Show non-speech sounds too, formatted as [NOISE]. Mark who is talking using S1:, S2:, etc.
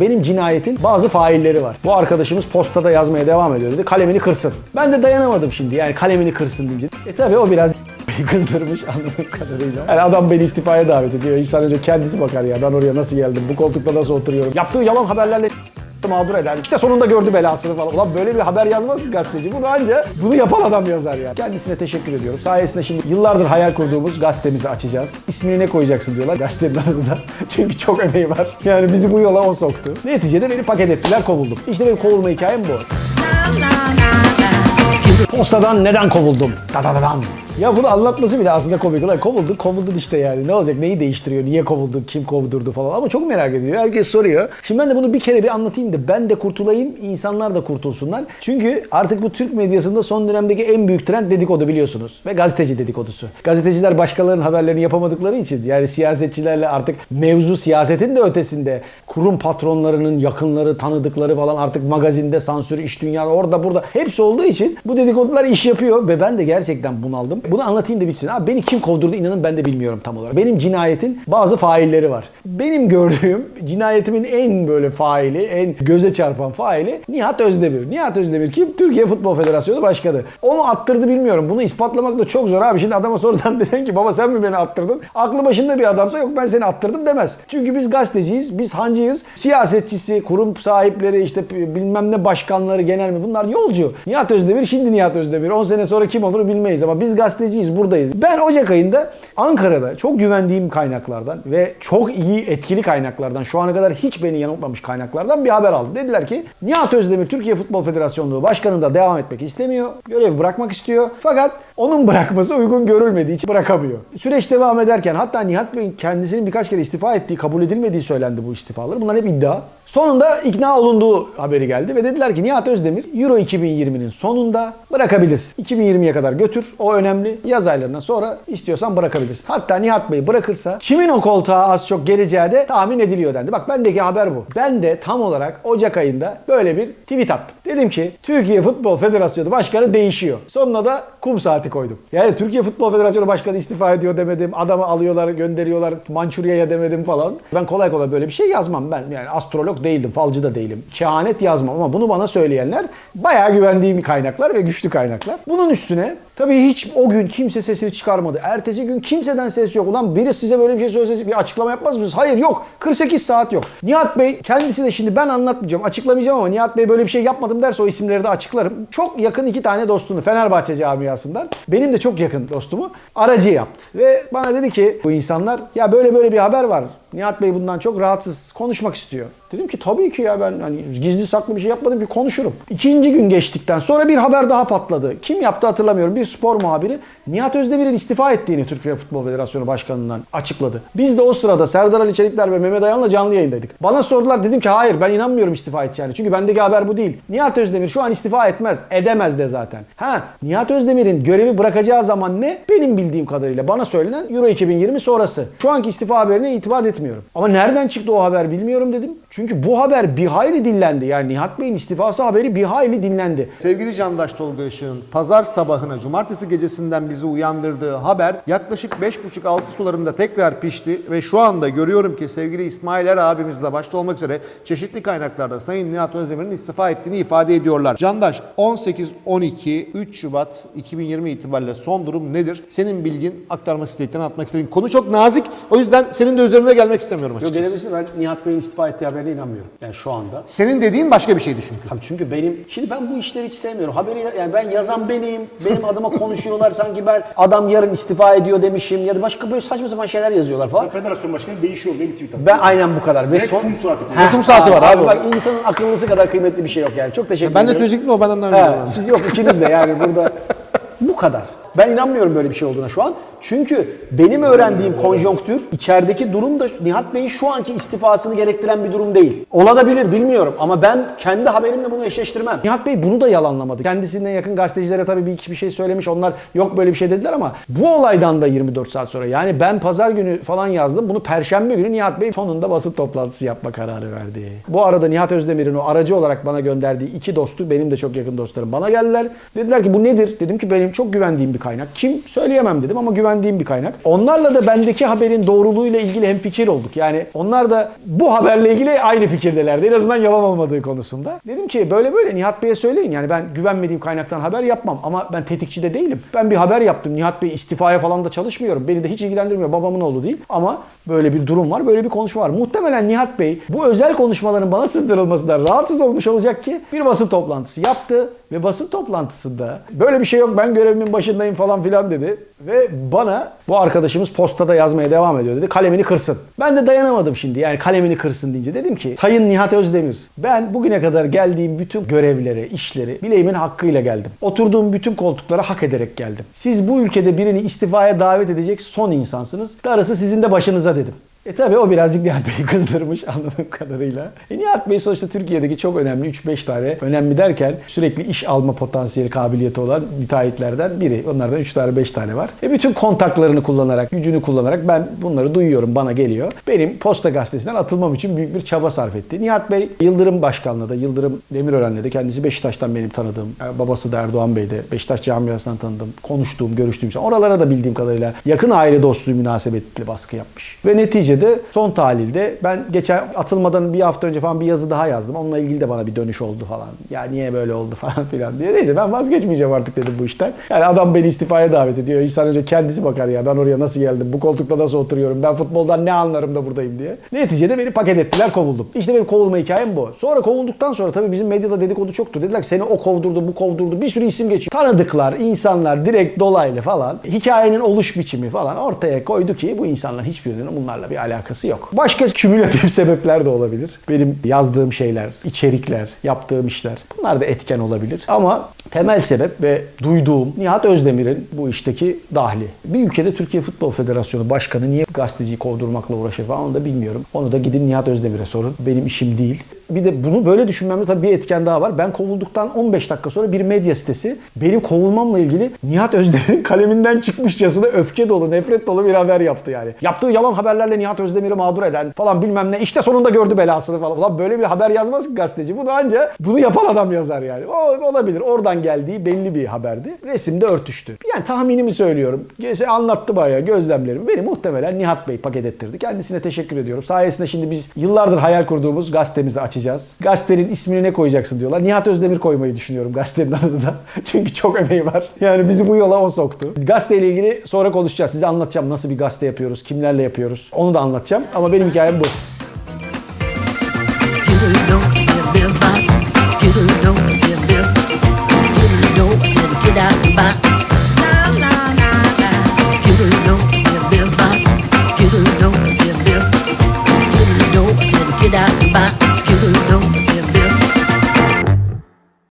S1: Benim cinayetin bazı failleri var. Bu arkadaşımız postada yazmaya devam ediyor dedi. Kalemini kırsın. Ben de dayanamadım şimdi yani kalemini kırsın deyince. E tabi o biraz [LAUGHS] kızdırmış anladığım kadarıyla. Yani adam beni istifaya davet ediyor. İnsan önce kendisi bakar ya ben oraya nasıl geldim, bu koltukta nasıl oturuyorum. Yaptığı yalan haberlerle mağdur eder. İşte sonunda gördü belasını falan. Ulan böyle bir haber yazmaz ki gazeteci. Bunu anca bunu yapan adam yazar ya. Kendisine teşekkür ediyorum. Sayesinde şimdi yıllardır hayal kurduğumuz gazetemizi açacağız. İsmini ne koyacaksın diyorlar gazetenin adında. [LAUGHS] Çünkü çok emeği var. Yani bizi bu yola o soktu. Neticede beni paket ettiler kovuldum. İşte benim kovulma hikayem bu. Postadan neden kovuldum? Dadadadam. Ya bunu anlatması bile aslında komik. Ulan kovuldun, kovuldun işte yani. Ne olacak? Neyi değiştiriyor? Niye kovuldun? Kim kovdurdu falan. Ama çok merak ediyor. Herkes soruyor. Şimdi ben de bunu bir kere bir anlatayım da ben de kurtulayım, insanlar da kurtulsunlar. Çünkü artık bu Türk medyasında son dönemdeki en büyük trend dedikodu biliyorsunuz. Ve gazeteci dedikodusu. Gazeteciler başkalarının haberlerini yapamadıkları için yani siyasetçilerle artık mevzu siyasetin de ötesinde kurum patronlarının yakınları, tanıdıkları falan artık magazinde sansür, iş dünyada orada burada hepsi olduğu için bu dedikodular iş yapıyor ve ben de gerçekten bunaldım. Bunu anlatayım da bitsin. Abi beni kim kovdurdu inanın ben de bilmiyorum tam olarak. Benim cinayetin bazı failleri var. Benim gördüğüm cinayetimin en böyle faili, en göze çarpan faili Nihat Özdemir. Nihat Özdemir kim? Türkiye Futbol Federasyonu Başkanı. Onu attırdı bilmiyorum. Bunu ispatlamak da çok zor abi. Şimdi adama sorsan [LAUGHS] desen ki baba sen mi beni attırdın? Aklı başında bir adamsa yok ben seni attırdım demez. Çünkü biz gazeteciyiz, biz hancıyız. Siyasetçisi, kurum sahipleri, işte bilmem ne başkanları, genel mi bunlar yolcu. Nihat Özdemir şimdi Nihat Özdemir. 10 sene sonra kim olur bilmeyiz ama biz gazeteciyiz, buradayız. Ben Ocak ayında Ankara'da çok güvendiğim kaynaklardan ve çok iyi etkili kaynaklardan şu ana kadar hiç beni yanıltmamış kaynaklardan bir haber aldım. Dediler ki Nihat Özdemir Türkiye Futbol Federasyonu Başkanı'nda devam etmek istemiyor. Görevi bırakmak istiyor. Fakat onun bırakması uygun görülmediği için bırakamıyor. Süreç devam ederken hatta Nihat Bey'in kendisinin birkaç kere istifa ettiği, kabul edilmediği söylendi bu istifaları. Bunlar hep iddia. Sonunda ikna olunduğu haberi geldi ve dediler ki Nihat Özdemir Euro 2020'nin sonunda bırakabilirsin. 2020'ye kadar götür. O önemli. Yaz aylarından sonra istiyorsan bırakabilirsin. Hatta Nihat Bey bırakırsa kimin o koltuğa az çok geleceği de tahmin ediliyor dendi. Bak bendeki haber bu. Ben de tam olarak Ocak ayında böyle bir tweet attım. Dedim ki Türkiye Futbol Federasyonu Başkanı değişiyor. Sonuna da kum saati koydum. Yani Türkiye Futbol Federasyonu Başkanı istifa ediyor demedim. Adamı alıyorlar gönderiyorlar Mançurya'ya demedim falan. Ben kolay kolay böyle bir şey yazmam ben. Yani astrolog değildim, falcı da değilim. Kehanet yazmam ama bunu bana söyleyenler bayağı güvendiğim kaynaklar ve güçlü kaynaklar. Bunun üstüne tabii hiç o gün kimse sesini çıkarmadı. Ertesi gün kimseden ses yok. Ulan biri size böyle bir şey söylese bir açıklama yapmaz mısınız? Hayır yok. 48 saat yok. Nihat Bey kendisi de şimdi ben anlatmayacağım, açıklamayacağım ama Nihat Bey böyle bir şey yapmadım derse o isimleri de açıklarım. Çok yakın iki tane dostunu Fenerbahçe camiasından benim de çok yakın dostumu aracı yaptı. Ve bana dedi ki bu insanlar ya böyle böyle bir haber var. Nihat Bey bundan çok rahatsız konuşmak istiyor. Dedim ki tabii ki ya ben hani gizli saklı bir şey yapmadım ki konuşurum. İkinci gün geçtikten sonra bir haber daha patladı. Kim yaptı hatırlamıyorum. Bir spor muhabiri Nihat Özdemir'in istifa ettiğini Türkiye Futbol Federasyonu Başkanı'ndan açıkladı. Biz de o sırada Serdar Ali Çelikler ve Mehmet Ayan'la canlı yayındaydık. Bana sordular dedim ki hayır ben inanmıyorum istifa edeceğine. Çünkü bendeki haber bu değil. Nihat Özdemir şu an istifa etmez. Edemez de zaten. Ha Nihat Özdemir'in görevi bırakacağı zaman ne? Benim bildiğim kadarıyla bana söylenen Euro 2020 sonrası. Şu anki istifa haberine itibar etmiyorum. Ama nereden çıktı o haber bilmiyorum dedim. Çünkü bu haber bir hayli dinlendi. Yani Nihat Bey'in istifası haberi bir hayli dinlendi.
S2: Sevgili Candaş Tolga Işık'ın pazar sabahına, cumartesi gecesinden bizi uyandırdığı haber yaklaşık 5.30-6 sularında tekrar pişti ve şu anda görüyorum ki sevgili İsmail Er abimizle başta olmak üzere çeşitli kaynaklarda Sayın Nihat Özdemir'in istifa ettiğini ifade ediyorlar. Candaş 18-12 3 Şubat 2020 itibariyle son durum nedir? Senin bilgin aktarmak istediğin, atmak istediğin konu çok nazik. O yüzden senin de üzerine gelmek istemiyorum
S3: Yok
S2: açıkçası.
S3: gelebilirsin ben Nihat Bey'in istifa ettiği haberine inanmıyorum. Yani şu anda.
S2: Senin dediğin başka bir şeydi çünkü.
S3: Tabii çünkü benim, şimdi ben bu işleri hiç sevmiyorum. Haberi, yani ben yazan benim, benim [LAUGHS] adıma konuşuyorlar sanki ben adam yarın istifa ediyor demişim ya da başka böyle saçma sapan şeyler yazıyorlar falan.
S4: Federasyon başkanı değişiyor diye bir tweet attı.
S3: Ben aynen bu kadar. Ve
S4: Ve
S3: son...
S4: kum saati
S3: Heh,
S2: Kum saati var abi
S3: Bak insanın akıllısı kadar kıymetli bir şey yok yani. Çok teşekkür
S2: Ben de
S3: ediyorum.
S2: söyleyecektim o benden önce.
S3: He,
S2: öğrendi.
S3: siz yok ikiniz de yani burada bu kadar. Ben inanmıyorum böyle bir şey olduğuna şu an. Çünkü benim öğrendiğim konjonktür içerideki durum da Nihat Bey'in şu anki istifasını gerektiren bir durum değil. Olabilir bilmiyorum ama ben kendi haberimle bunu eşleştirmem.
S1: Nihat Bey bunu da yalanlamadı. Kendisine yakın gazetecilere tabii bir iki bir şey söylemiş. Onlar yok böyle bir şey dediler ama bu olaydan da 24 saat sonra yani ben pazar günü falan yazdım. Bunu perşembe günü Nihat Bey sonunda basın toplantısı yapma kararı verdi. Bu arada Nihat Özdemir'in o aracı olarak bana gönderdiği iki dostu benim de çok yakın dostlarım bana geldiler. Dediler ki bu nedir? Dedim ki benim çok güvendiğim bir kaynak. Kim? Söyleyemem dedim ama güvendiğim güvendiğim bir kaynak. Onlarla da bendeki haberin doğruluğuyla ilgili hem fikir olduk. Yani onlar da bu haberle ilgili aynı fikirdelerdi. En azından yalan olmadığı konusunda. Dedim ki böyle böyle Nihat Bey'e söyleyin. Yani ben güvenmediğim kaynaktan haber yapmam. Ama ben tetikçi de değilim. Ben bir haber yaptım. Nihat Bey istifaya falan da çalışmıyorum. Beni de hiç ilgilendirmiyor. Babamın oğlu değil. Ama böyle bir durum var. Böyle bir konuşma var. Muhtemelen Nihat Bey bu özel konuşmaların bana sızdırılmasından rahatsız olmuş olacak ki bir basın toplantısı yaptı. Ve basın toplantısında böyle bir şey yok ben görevimin başındayım falan filan dedi. Ve bana bu arkadaşımız postada yazmaya devam ediyor dedi. Kalemini kırsın. Ben de dayanamadım şimdi yani kalemini kırsın deyince. Dedim ki Sayın Nihat Özdemir ben bugüne kadar geldiğim bütün görevlere, işleri bileğimin hakkıyla geldim. Oturduğum bütün koltuklara hak ederek geldim. Siz bu ülkede birini istifaya davet edecek son insansınız. Darısı sizin de başınıza dedim. E tabi o birazcık Nihat Bey'i kızdırmış [LAUGHS] anladığım kadarıyla. E Nihat Bey sonuçta Türkiye'deki çok önemli 3-5 tane önemli derken sürekli iş alma potansiyeli kabiliyeti olan müteahhitlerden biri. Onlardan 3 tane 5 tane var. E bütün kontaklarını kullanarak, gücünü kullanarak ben bunları duyuyorum bana geliyor. Benim Posta Gazetesi'nden atılmam için büyük bir çaba sarf etti. Nihat Bey Yıldırım Başkanlığı da Yıldırım Demirören'le de kendisi Beşiktaş'tan benim tanıdığım, e, babası da Erdoğan Bey de Beşiktaş camiasından tanıdığım, konuştuğum, görüştüğüm. Oralara da bildiğim kadarıyla yakın aile dostluğu münasebetli baskı yapmış. Ve neticede son tahlilde ben geçen atılmadan bir hafta önce falan bir yazı daha yazdım. Onunla ilgili de bana bir dönüş oldu falan. Ya niye böyle oldu [LAUGHS] falan filan diye. Neyse ben vazgeçmeyeceğim artık dedim bu işten. Yani adam beni istifaya davet ediyor. İnsan önce kendisi bakar ya ben oraya nasıl geldim, bu koltukta nasıl oturuyorum, ben futboldan ne anlarım da buradayım diye. Neticede beni paket ettiler kovuldum. İşte benim kovulma hikayem bu. Sonra kovulduktan sonra tabii bizim medyada dedikodu çoktu. Dediler ki seni o kovdurdu, bu kovdurdu. Bir sürü isim geçiyor. Tanıdıklar, insanlar direkt dolaylı falan. Hikayenin oluş biçimi falan ortaya koydu ki bu insanların hiçbirinin bunlarla bir alakası yok. Başka kümülatif [LAUGHS] sebepler de olabilir. Benim yazdığım şeyler, içerikler, yaptığım işler bunlar da etken olabilir. Ama temel sebep ve duyduğum Nihat Özdemir'in bu işteki dahli. Bir ülkede Türkiye Futbol Federasyonu Başkanı niye gazeteciyi kovdurmakla uğraşır falan onu da bilmiyorum. Onu da gidin Nihat Özdemir'e sorun. Benim işim değil. Bir de bunu böyle düşünmemde tabii bir etken daha var. Ben kovulduktan 15 dakika sonra bir medya sitesi benim kovulmamla ilgili Nihat Özdemir'in [LAUGHS] kaleminden çıkmışçasına öfke dolu, nefret dolu bir haber yaptı yani. Yaptığı yalan haberlerle Nihat Özdemir'i mağdur eden falan bilmem ne. İşte sonunda gördü belasını falan. Ulan böyle bir haber yazmaz ki gazeteci. Bunu anca bunu yapan adam yazar yani. O olabilir. Oradan geldiği belli bir haberdi. Resimde örtüştü. Yani tahminimi söylüyorum. Anlattı bayağı gözlemlerimi. Beni muhtemelen Nihat Bey paket ettirdi. Kendisine teşekkür ediyorum. Sayesinde şimdi biz yıllardır hayal kurduğumuz gazetemizi açacağız. Gazetenin ismini ne koyacaksın diyorlar. Nihat Özdemir koymayı düşünüyorum gazetenin [LAUGHS] adını da. Çünkü çok emeği var. Yani bizi bu yola o soktu. Gazeteyle ilgili sonra konuşacağız. Size anlatacağım nasıl bir gazete yapıyoruz, kimlerle yapıyoruz. Onu da anlatacağım. Ama benim hikayem bu.